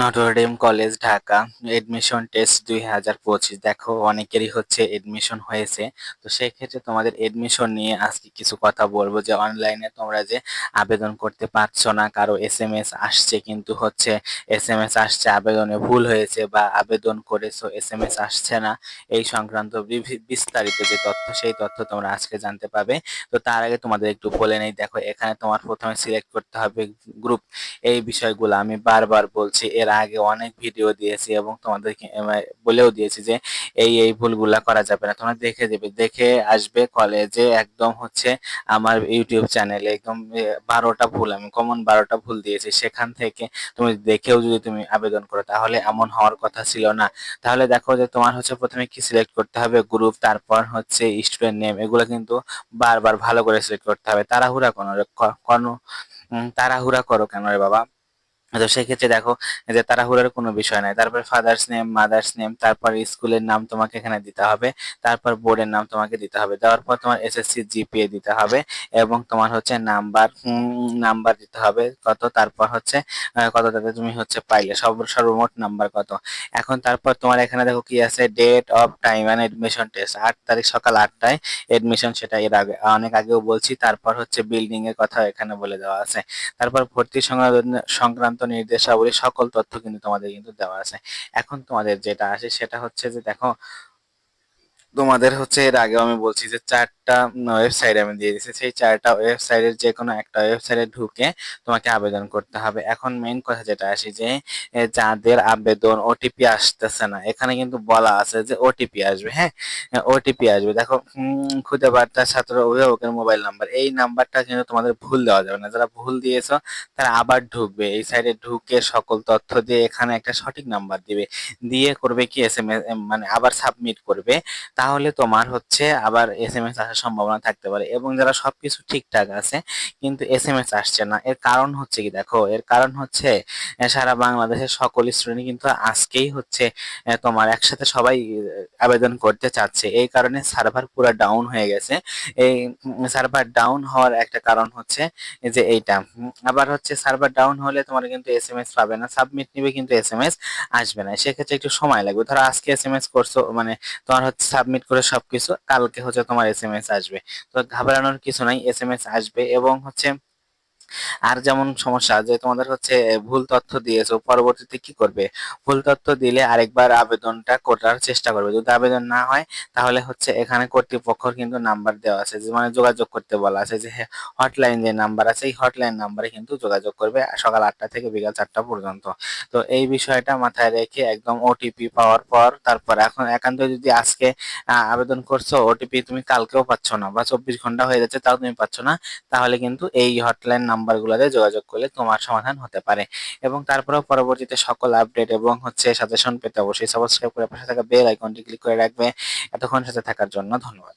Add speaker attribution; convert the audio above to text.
Speaker 1: Notre Dame college Dhaka admission test দুই হাজার পঁচিশ। দেখো, অনেকেরই হচ্ছে এডমিশন হয়েছে। তো সেই ক্ষেত্রে তোমাদের এডমিশন নিয়ে আজকে কিছু কথা বলব যে অনলাইনে তোমরা যে আবেদন করতে পারছ না, কারও এস এম এস আসছে কিন্তু হচ্ছে এস এম এস আসছে, আবেদনে ভুল হয়েছে বা আবেদন করেছ এস এম এস আসছে না, এই সংক্রান্ত বিস্তারিত যে তথ্য, সেই তথ্য তোমরা আজকে জানতে পাবে। তো তার আগে তোমাদের একটু বলে নেই, দেখো, এখানে তোমার প্রথমে সিলেক্ট করতে হবে গ্রুপ এই বিষয়গুলো আমি বারবার বলছি এর আগে অনেক ভিডিও দিয়েছি এবং তোমাদেরকে বলেও দিয়েছি যে এই এই ভুলগুলা করা যাবে না। তোমরা দেখে দেবে, দেখে আসবে কলেজে একদম হচ্ছে আমার ইউটিউব চ্যানেলে একদম বারোটা ভুল, আমি কমন বারোটা ভুল দিয়েছি। সেখান থেকে তুমি দেখেও যদি তুমি আবেদন করো, তাহলে এমন হওয়ার কথা ছিল না। তাহলে দেখো যে তোমার হচ্ছে প্রথমে কি সিলেক্ট করতে হবে? গ্রুপ তারপর হচ্ছে স্টুডেন্ট নেম এগুলো কিন্তু বারবার ভালো করে সিলেক্ট করতে হবে। তাড়াহুড়া কোনো কোনো তাড়াহুড়া করো কেন রে বাবা? তো সেক্ষেত্রে দেখো যে তাড়াহুড়ার কোনো বিষয় নাই। তারপর ফাদার্স নেম মাদার্স নেম তারপর স্কুলের নাম তোমাকে এখানে দিতে হবে। তারপর বোর্ডের নাম তোমাকে দিতে হবে। দেওয়ার পর তোমার এসএসসি জিপিএ দিতে হবে এবং তোমার হচ্ছে নাম্বার নাম্বার দিতে হবে কত। তারপর হচ্ছে আহ, কতটাতে তুমি হচ্ছে পাইলে। সর্ব সর্বমোট নাম্বার কত। এখন তারপর তোমার এখানে দেখো কি আছে? Date of time and admission test আট তারিখ সকাল আটটায় এডমিশন সেটা এর আগে অনেক আগেও বলছি। তারপর হচ্ছে বিল্ডিং এর কথা এখানে বলে দেওয়া আছে। তারপর ভর্তি সংক্রান্ত নির্দেশাবলী, সকল তথ্য কিন্তু তোমাদের কিন্তু দেওয়া আছে। এখন তোমাদের যেটা আছে সেটা হচ্ছে যে দেখো তোমাদের হচ্ছে এর আগেও আমি বলছি যে চারটা ওয়েবসাইট আমি দিয়ে দিচ্ছি সেই চারটা ওয়েবসাইটের যে কোনো একটা ওয়েবসাইটে ঢুকে তোমাকে আবেদন করতে হবে। এখন মেইন কথা যেটা আসি যে যাদের আবেদন ওটিপি আসতেছে না, এখানে কিন্তু বলা আছে যে ওটিপি আসবে হ্যাঁ? ওটিপি আসবে। দেখো খুদে বার্তা ছাত্র অভিভাবকের মোবাইল নাম্বার এই নাম্বারটা কিন্তু তোমাদের ভুল দেওয়া যাবে না। যারা ভুল দিয়েছ, তারা আবার ঢুকবে। এই সাইডে ঢুকে সকল তথ্য দিয়ে এখানে একটা সঠিক নাম্বার দিবে। দিয়ে করবে কি এস এম মানে আবার সাবমিট করবে। তাহলে তোমার হচ্ছে আবার এস এম এস আসার সম্ভাবনা থাকতে পারে এবং যারা সবকিছু ঠিকঠাক আছে, কিন্তু এস এম এস আসছে না। এর কারণ হচ্ছে কি দেখো? এর কারণ হচ্ছে সারা বাংলাদেশের সকল স্টুডেন্ট কিন্তু আজকেই হচ্ছে তোমার একসাথে সবাই আবেদন করতে চাচ্ছে। এই কারণে সার্ভার পুরো ডাউন হয়ে গেছে। এই সার্ভার ডাউন হওয়ার একটা কারণ হচ্ছে যে এইটা। আবার হচ্ছে সার্ভার ডাউন হলে তোমার কিন্তু এস এম এস পাবে না। সাবমিট নিবে কিন্তু এস এম এস আসবে না। সেক্ষেত্রে একটু সময় লাগবে। ধরো আজকে এস এম এস করছ মানে তোমার হচ্ছে সাবমিট করে সবকিছু, কালকে হচ্ছে তোমার এস এম এস আসবে। তো ঘাবড়ানোর কিছু নাই এস এম এস আসবে এবং হচ্ছে আর যেমন সমস্যা যে তোমাদের হচ্ছে ভুল তথ্য দিয়েছ, পরবর্তীতে কি করবে? ভুল তথ্য দিলে আরেকবার আবেদনটা করার চেষ্টা করবে। যদি আবেদন না হয়, তাহলে হচ্ছে এখানে কর্তৃপক্ষর কিন্তু নাম্বার দেওয়া আছে, যে মানে যোগাযোগ করতে বলা আছে, যে হটলাইন যে নাম্বার আছে, এই হটলাইন নাম্বারে কিন্তু যোগাযোগ করবে সকাল আটটা থেকে বিকাল চারটা পর্যন্ত। তো এই বিষয়টা মাথায় রেখে একদম ওটিপি পাওয়ার পর, তারপর এখন একান্ত যদি আজকে আবেদন করছ ওটিপি তুমি কালকেও পাচ্ছ না বা চব্বিশ ঘণ্টা হয়ে যাচ্ছে, তাও তুমি পাচ্ছ না, তাহলে কিন্তু এই হটলাইন নাম্বারগুলোতে যোগাযোগ করলে তোমার সমাধান হতে পারে। এবং তারপরেও পরবর্তীতে সকল আপডেট এবং হচ্ছে সাজেশন পেতে অবশ্যই সাবস্ক্রাইব করে পাশে থাকা বেল আইকনটি ক্লিক করে রাখবে। এতক্ষণ সাথে থাকার জন্য ধন্যবাদ।